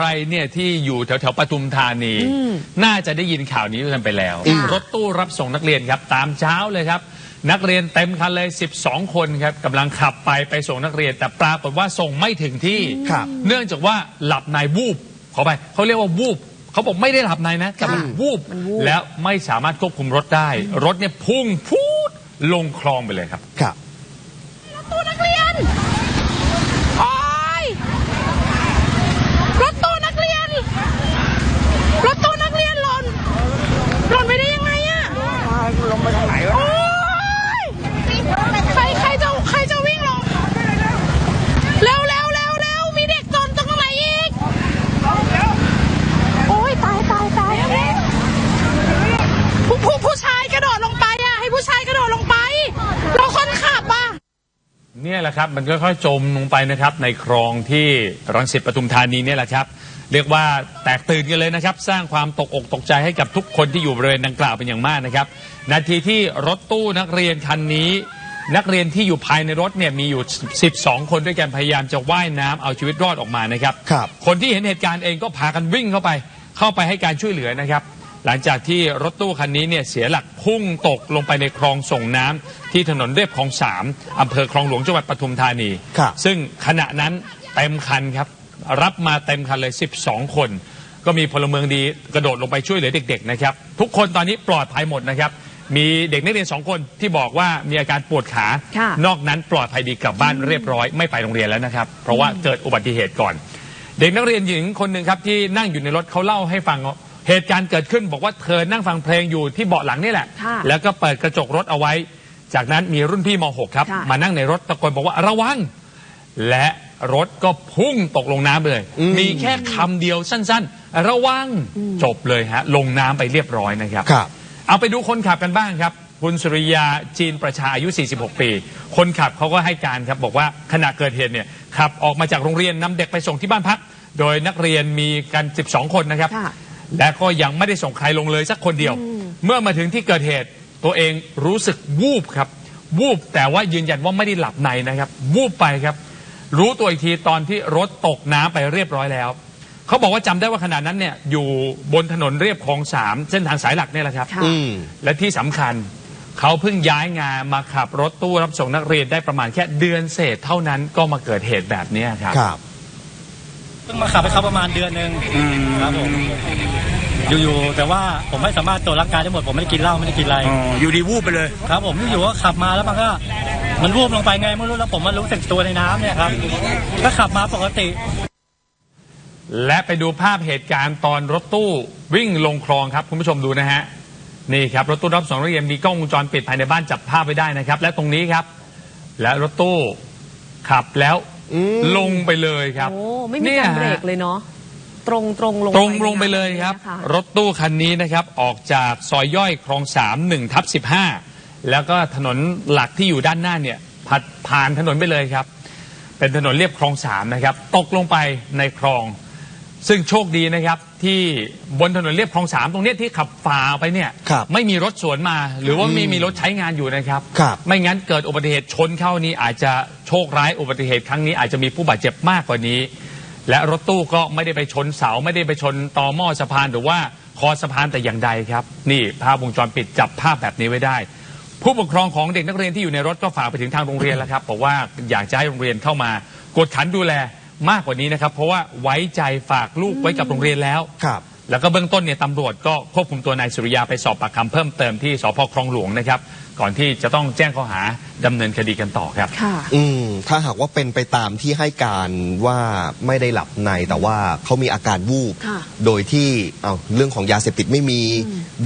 ใครเนี่ยที่อยู่แถวแถวๆปทุมธานี น่าจะได้ยินข่าวนี้กันไปแล้ว รถตู้รับส่งนักเรียนครับ ตามเช้าเลยครับ นักเรียนเต็มคันเลย 12 คนครับกำลังขับไปไปส่งนักเรียน แต่ปรากฏว่าส่งไม่ถึงที่ครับเนื่องจากว่าหลับในวูบขอไปเขาเรียกว่าวูบเขาบอกไม่ได้หลับในนะแต่มันวูบมันวูบแล้วไม่สามารถควบคุมรถได้ รถเนี่ยพุ่งพูดลงคลองไปเลยครับ ครับ ตู้นักเรียน โอ้ยรถตู้นักเรียน รถตู้นักเรียนหล่น หล่นไปได้ยังไงอะลงไปทางไหนวะโอ้ยใครใครจะใครจะวิ่งลง เร็วเร็วเร็วเร็วมีเด็กจนตรงไหนอีก โอ้ยตายตายตายผู้ผู้ผู้ชายกระโดดลงไปอะให้ผู้ชายกระโดดลงไปเราคนขับอะ เนี่ยแห ละครับ มันค่อยๆจมลงไปนะครับ ในคลองที่รังสิตปทุมธานีเนี่ยแหละครับ เรียกว่าแตกตื่นกันเลยนะครับ สร้างความตกอกตกใจให้กับทุกคนที่อยู่บริเวณดังกล่าวเป็นอย่างมากนะครับ นาทีที่รถตู้นักเรียนคันนี้ นักเรียนที่อยู่ภายในรถเนี่ยมีอยู่ 12 คนด้วยกันพยายามจะว่ายน้ำเอาชีวิตรอดออกมานะครับ ครับ คนที่เห็นเหตุการณ์เองก็พากันวิ่งเข้าไป เข้าไปให้การช่วยเหลือนะครับ หลังจากที่รถตู้คันนี้เนี่ยเสียหลักพุ่งตกลงไปในคลองส่งน้ำที่ถนนเรียบคลองสามอำเภอคลองหลวงจังหวัดปทุมธานี ครับ ซึ่งขณะนั้นเต็มคันครับ รับมาเต็มคันเลย 12 คน ก็มีพลเมืองดีกระโดดลงไปช่วยเหลือเด็กๆนะครับ ทุกคนตอนนี้ปลอดภัยหมดนะครับ มีเด็กนักเรียนสองคนที่บอกว่ามีอาการปวดขา ค่ะ นอกนั้นปลอดภัยดีกลับบ้านเรียบร้อยไม่ไปโรงเรียนแล้วนะครับ เพราะว่าเกิดอุบัติเหตุก่อน เด็กนักเรียนหญิงคนหนึ่งครับที่นั่งอยู่ในรถเขาเล่าให้ฟังว่า เหตุการณ์เกิดขึ้นบอกว่าเธอนั่งฟังเพลงอยู่ที่เบาะหลังนี่แหละ ค่ะแล้วก็เปิดกระจกรถเอาไว้ จากนั้นมีรุ่นพี่ม .6 ครับ ค่ะ มานั่งในรถตะโกนบอกว่าระวัง และรถก็พุ่งตกลงน้ำเลยอืมมีแค่คำเดียวสั้นๆ ระวังจบเลยฮะ ลงน้ำไปเรียบร้อยนะครับ ครับ เอาไปดูคนขับกันบ้างครับ คุณสุริยาจีนประชาอายุ 46 ปี คนขับเขาก็ให้การครับ บอกว่าขณะเกิดเหตุเนี่ยขับออกมาจากโรงเรียนนำเด็กไปส่งที่บ้านพัก โดยนักเรียนมีกัน 12 คนนะครับ ค่ะ และก็ยังไม่ได้ส่งใครลงเลยสักคนเดียว เมื่อมาถึงที่เกิดเหตุ ตัวเองรู้สึกวูบครับ วูบแต่ว่ายืนยันว่าไม่ได้หลับในนะครับ วูบไปครับ รู้ตัวอีกทีตอนที่รถตกน้ำไปเรียบร้อยแล้ว เขาบอกว่าจำได้ว่าขณะนั้นเนี่ยอยู่บนถนนเรียบคลองสามเส้นทางสายหลักเนี่ยแหละครับค่ะอืมและที่สำคัญเขาเพิ่งย้ายงานมาขับรถตู้รับส่งนักเรียนได้ประมาณแค่เดือนเศษเท่านั้นก็มาเกิดเหตุแบบเนี้ยครับครับเพิ่งมาขับให้เขาประมาณเดือนหนึ่งครับผมอยู่ๆแต่ว่าผมไม่สามารถตรวจร่างกายได้หมดผมไม่ได้กินเหล้าไม่ได้กินอะไร อ๋ออยู่ดีวูบไปเลย ครับผมอยู่ๆก็ขับมาแล้วมันก็มันวูบลงไปไงไม่รู้แล้วผมมารู้สึกตัวในน้ำเนี่ยครับก็ขับมาปกติ และไปดูภาพเหตุการณ์ตอนรถตู้วิ่งลงคลองครับคุณผู้ชมดูนะฮะนี่ครับรถตู้รับส่งนักเรียนมีกล้องวงจรปิดภายในบ้านจับภาพไว้ได้นะครับ และตรงนี้ครับ และรถตู้ขับแล้ว อืมลงไปเลยครับโอ้ไม่มีการเบรกเลยเนาะตรงตรงลงตรงลงไปเลยครับ นะคะรถตู้คันนี้นะครับออกจากซอยย่อยคลองสามหนึ่งทับสิบห้าแล้วก็ถนนหลักที่อยู่ด้านหน้าเนี่ยผัดผ่านถนนไปเลยครับ เป็นถนนเรียบคลองสามนะครับ ตกลงไปในคลอง ซึ่งโชคดีนะครับที่บนถนนเรียบคลองสามตรงเนี้ยที่ขับฝ่าไปเนี่ยครับไม่มีรถสวนมา หรือว่าไม่มีรถใช้งานอยู่นะครับ ครับไม่งั้นเกิดอุบัติเหตุชนเข้านี้อาจจะโชคร้ายอุบัติเหตุครั้งนี้อาจจะมีผู้บาดเจ็บมากกว่านี้ และรถตู้ก็ไม่ได้ไปชนเสาไม่ได้ไปชนตอหม้อสะพานหรือว่าคอสะพานแต่อย่างใดครับ นี่ภาพวงจรปิดจับภาพแบบนี้ไว้ได้ ผู้ปกครองของเด็กนักเรียนที่อยู่ในรถก็ฝากไปถึงทางโรงเรียนแล้วครับบอกว่าอยากจะให้โรงเรียนเข้ามากดขันดูแล มากกว่านี้นะครับ เพราะว่าไว้ใจฝากลูกไว้กับโรงเรียนแล้ว ครับ แล้วก็เบื้องต้นเนี่ยตำรวจก็ควบคุมตัวนายสุริยาไปสอบปากคำเพิ่มเติมที่สพคลองหลวงนะครับ ก่อนที่จะต้องแจ้งข้อหาดำเนินคดีกันต่อครับ ค่ะ อืม ถ้าหากว่าเป็นไปตามที่ให้การว่าไม่ได้หลับในแต่ว่าเขามีอาการวูบ ค่ะโดยที่เอาเรื่องของยาเสพติดไม่มี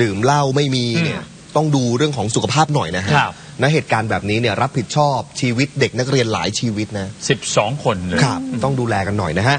ดื่มเหล้าไม่มีเนี่ย ต้องดูเรื่องของสุขภาพหน่อยนะฮะครับณเหตุการณ์แบบนี้เนี่ยรับผิดชอบชีวิตเด็กนักเรียนหลายชีวิตนะ 12 คนเลย ครับ ต้องดูแลกันหน่อยนะฮะ